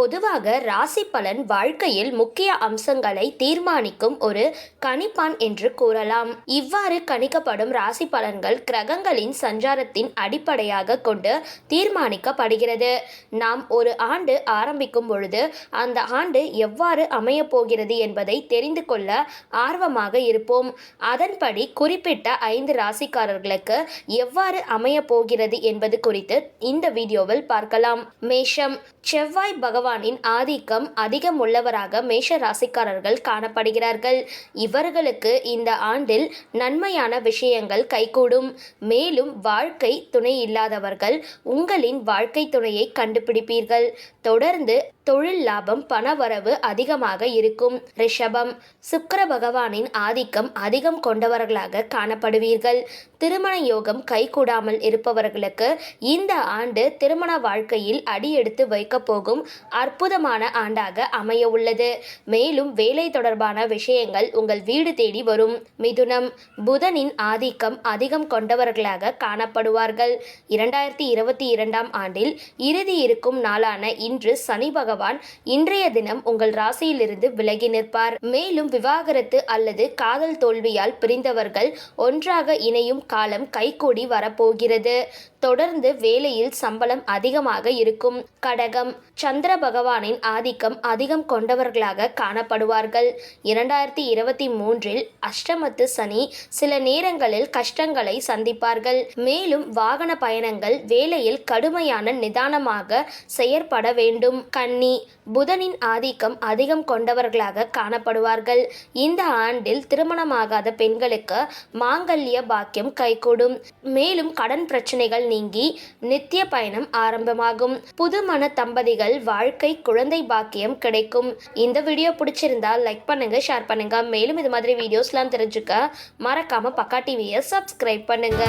பொதுவாக ராசி பலன் வாழ்க்கையில் முக்கிய அம்சங்களை தீர்மானிக்கும் ஒரு கணிப்பான் என்று கூறலாம். இவ்வாறு கணிக்கப்படும் ராசி பலன்கள் கிரகங்களின் சஞ்சாரத்தின் அடிப்படையாக கொண்டு தீர்மானிக்கப்படுகிறது. நாம் ஒரு ஆண்டு ஆரம்பிக்கும் பொழுது அந்த ஆண்டு எவ்வாறு அமையப் போகிறது என்பதை தெரிந்து கொள்ள ஆர்வமாக இருப்போம். அதன்படி குறிப்பிட்ட ஐந்து ராசிக்காரர்களுக்கு எவ்வாறு அமையப் போகிறது என்பது குறித்து இந்த வீடியோவில் பார்க்கலாம். மேஷம் செவ்வாய் பகவான் பகவானின் ஆதிக்கம் அதிகம் உள்ளவராக மேஷ ராசிக்காரர்கள் காணப்படுகிறார்கள். இவர்களுக்கு இந்த ஆண்டில் நன்மையான விஷயங்கள் கைகூடும். மேலும் வாழ்க்கை துணை இல்லாதவர்கள் உங்களின் வாழ்க்கை துணையை கண்டுபிடிப்பீர்கள். தொடர்ந்து தொழில் லாபம் பணவரவு அதிகமாக இருக்கும். ரிஷபம் சுக்கர பகவானின் ஆதிக்கம் அதிகம் கொண்டவர்களாக காணப்படுவீர்கள். திருமண யோகம் கைகூடாமல் இருப்பவர்களுக்கு இந்த ஆண்டு திருமண வாழ்க்கையில் அடியெடுத்து வைக்கப் போகும் அற்புதமான ஆண்டாக அமைய உள்ளது மேலும் வேலை தொடர்பான விஷயங்கள் உங்கள் வீடு தேடி வரும். மிதுனம் புதனின் ஆதிக்கம் அதிகம் கொண்டவர்களாக காணப்படுவார்கள். இரண்டாயிரத்தி இருபத்தி இரண்டாம் ஆண்டில் இறுதி இருக்கும் நாளான இன்று சனி பகவான் இன்றைய தினம் உங்கள் ராசியிலிருந்து விலகி நிற்பார். மேலும் விவாகரத்து அல்லது காதல் தோல்வியால் பிரிந்தவர்கள் ஒன்றாக இணையும் காலம் கைகூடி வரப்போகிறது. தொடர்ந்து வேலையில் சம்பளம் அதிகமாக இருக்கும். கடகம். சந்திர பகவானின் ஆதிக்கம் அதிகம் கொண்டவர்களாக காணப்படுவார்கள். இரண்டாயிரத்தி இருபத்தி மூன்றில் அஷ்டமத்து சனி சில நேரங்களில் கஷ்டங்களை சந்திப்பார்கள். மேலும் வாகன பயணங்கள் வேலையில் கடுமையான நிதானமாக செயற்பட வேண்டும். கன்னி. புதனின் ஆதிக்கம் அதிகம் கொண்டவர்களாக காணப்படுவார்கள். இந்த ஆண்டில் திருமணமாகாத பெண்களுக்கு மாங்கல்ய பாக்கியம் கைகூடும். மேலும் கடன் பிரச்சனைகள் நீங்கி நித்திய பயணம் ஆரம்பமாகும். புதுமண தம்பதிகள் வாழ்க்கை குழந்தை பாக்கியம் கிடைக்கும். இந்த வீடியோ பிடிச்சிருந்தா லைக் பண்ணுங்க ஷேர் பண்ணுங்க. மேலும் இது மாதிரி வீடியோஸ்லாம் தெரிஞ்சுக்க மறக்காம பக்கா டிவியை சப்ஸ்கிரைப் பண்ணுங்க.